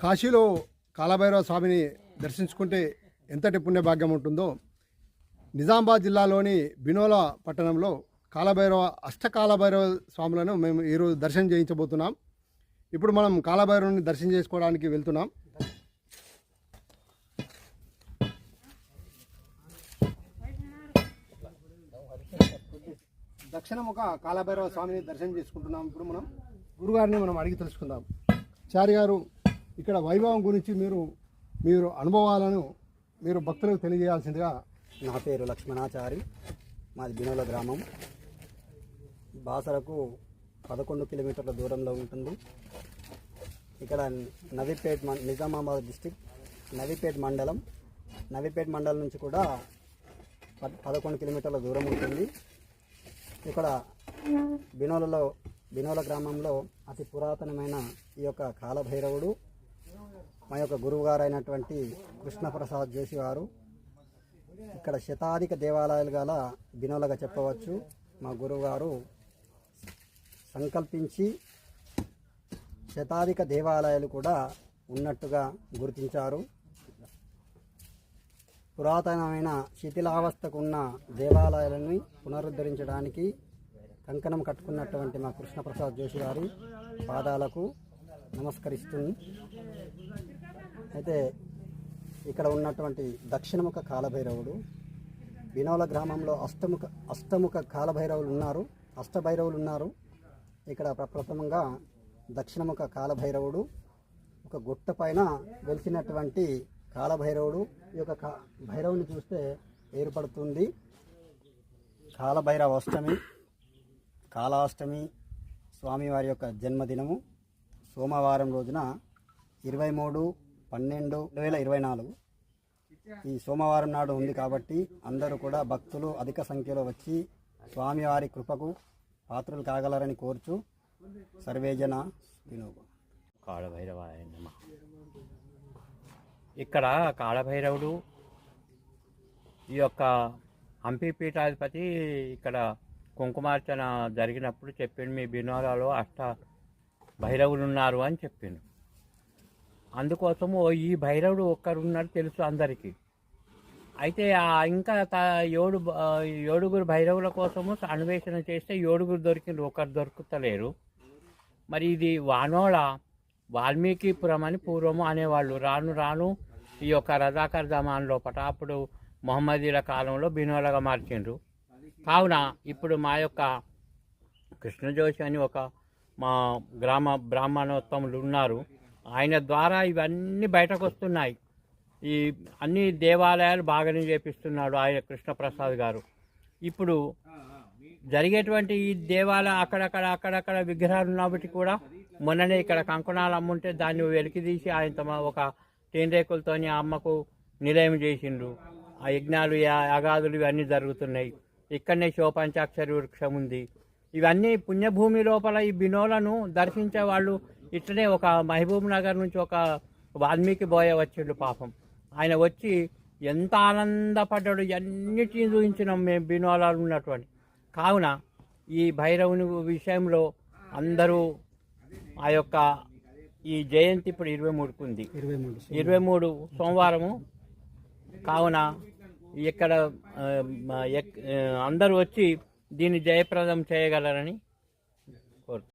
కాశీలో కాలభైరవ స్వామిని దర్శించుకుంటే ఎంతటి పుణ్యభాగ్యం ఉంటుందో నిజామాబాద్ జిల్లాలోని బినోల పట్టణంలో కాలభైరవ అష్టకాలభైరవ స్వాములను మేము ఈరోజు దర్శనం చేయించబోతున్నాం. ఇప్పుడు మనం కాలభైరవుని దర్శనం చేసుకోవడానికి వెళ్తున్నాం. దక్షిణముఖ కాలభైరవ స్వామిని దర్శనం చేసుకుంటున్నాం. ఇప్పుడు మనం గురుగారిని మనం అడిగి తెలుసుకుందాం. చారి గారు ఇక్కడ వైభవం గురించి మీరు మీరు అనుభవాలను మీరు భక్తులకు తెలియజేయాల్సిందిగా నా పేరు లక్ష్మణాచారి. మాది బినోల గ్రామం. బాసరకు పదకొండు కిలోమీటర్ల దూరంలో ఉంటుంది. ఇక్కడ నవీపేట్ మం నిజామాబాద్ డిస్టిక్ నవీపేట్ మండలం. నవీపేట్ మండలం నుంచి కూడా పదకొండు కిలోమీటర్ల దూరం ఉంటుంది. ఇక్కడ బినోలలో బినోల గ్రామంలో అతి పురాతనమైన ఈ యొక్క కాలభైరవుడు మా యొక్క గురువు అయినటువంటి కృష్ణప్రసాద్ జోషి వారు ఇక్కడ శతాధిక దేవాలయాలు గల బినోలగా చెప్పవచ్చు. మా గురువుగారు సంకల్పించి శతాధిక దేవాలయాలు కూడా ఉన్నట్టుగా గుర్తించారు. పురాతనమైన శిథిలావస్థకు ఉన్న దేవాలయాలని పునరుద్ధరించడానికి కంకణం కట్టుకున్నటువంటి మా కృష్ణప్రసాద్ జోషి గారి పాదాలకు నమస్కరిస్తుంది అయితే ఇక్కడ ఉన్నటువంటి దక్షిణముఖ కాలభైరవుడు బినోల గ్రామంలో అష్టముఖ అష్టముఖ కాలభైరవులు ఉన్నారు అష్టభైరవులు ఉన్నారు. ఇక్కడ ప్రప్రథమంగా దక్షిణముఖ కాలభైరవుడు ఒక గుట్ట పైన వెలిసినటువంటి కాలభైరవుడు ఈ యొక్క కా భైరవుని చూస్తే ఏర్పడుతుంది. కాలభైరవ అష్టమి కాలాష్టమి స్వామివారి యొక్క జన్మదినము సోమవారం రోజున ఇరవై మూడు పన్నెండు రెండు వేల ఇరవై నాలుగు. ఈ సోమవారం నాడు ఉంది కాబట్టి అందరూ కూడా భక్తులు అధిక సంఖ్యలో వచ్చి స్వామివారి కృపకు పాత్రలు కాగలరని కోరుచు సర్వేజన వినోబు కాళభైరవాయ ఇక్కడ కాళభైరవుడు ఈ యొక్క హంపి పీఠాధిపతి ఇక్కడ కుంకుమార్చన జరిగినప్పుడు చెప్పిండు మీ బినోరాలో అష్ట భైరవులు ఉన్నారు అని చెప్పిండు. అందుకోసము ఈ భైరవుడు ఒక్కరున్నాడు తెలుసు అందరికీ. అయితే ఇంకా త- ఏడు ఏడుగురు భైరవుల కోసము అన్వేషణ చేస్తే ఏడుగురు దొరికిండ్రు ఒకరు దొరుకుతలేరు. మరి ఇది వానోళ వాల్మీకిపురం అని పూర్వము అనేవాళ్ళు. రాను రాను ఈ యొక్క రజాకర్ జమాన్ లోపల అప్పుడు మొహమ్మదీల కాలంలో బినోలగా మార్చిండ్రు. కావున ఇప్పుడు మా యొక్క కృష్ణజోషి అని ఒక మా గ్రామ బ్రాహ్మణోత్తములు ఉన్నారు. ఆయన ద్వారా ఇవన్నీ బయటకు వస్తున్నాయి ఈ అన్ని దేవాలయాలు బాగానే చేపిస్తున్నాడు ఆయన కృష్ణప్రసాద్ గారు. ఇప్పుడు జరిగేటువంటి ఈ దేవాలయ అక్కడక్కడ అక్కడక్కడ విగ్రహాలు ఉన్నప్పటికీ కూడా మొన్ననే ఇక్కడ కంకణాలు అమ్ముంటే దాన్ని వెలికి తీసి ఆయన తమ ఒక తేనెరేకులతోని ఆ అమ్మకు నిలయం చేసిండ్రు ఆ యజ్ఞాలు యా- యాగాదులు ఇవన్నీ జరుగుతున్నాయి. ఇక్కడనే శోపంచాక్షరి వృక్షం ఉంది. ఇవన్నీ పుణ్యభూమి లోపల ఈ బినోలను దర్శించే వాళ్ళు ఇట్లనే ఒక మహబూబ్ నగర్ నుంచి ఒక వాల్మీకి బోయ వచ్చిండు పాపం. ఆయన వచ్చి ఎంత ఆనందపడ్డాడు అన్నిటిని చూపించినాం మేము బినోలాలు ఉన్నటువంటి. కావున ఈ భైరవుని విషయంలో అందరూ ఆ యొక్క ఈ జయంతి ఇప్పుడు ఇరవై మూడుకు ఉంది. ఇరవై మూడు ఇరవై మూడు సోమవారము. కావున ఇక్కడ అందరూ వచ్చి దీన్ని జయప్రదం చేయగలరని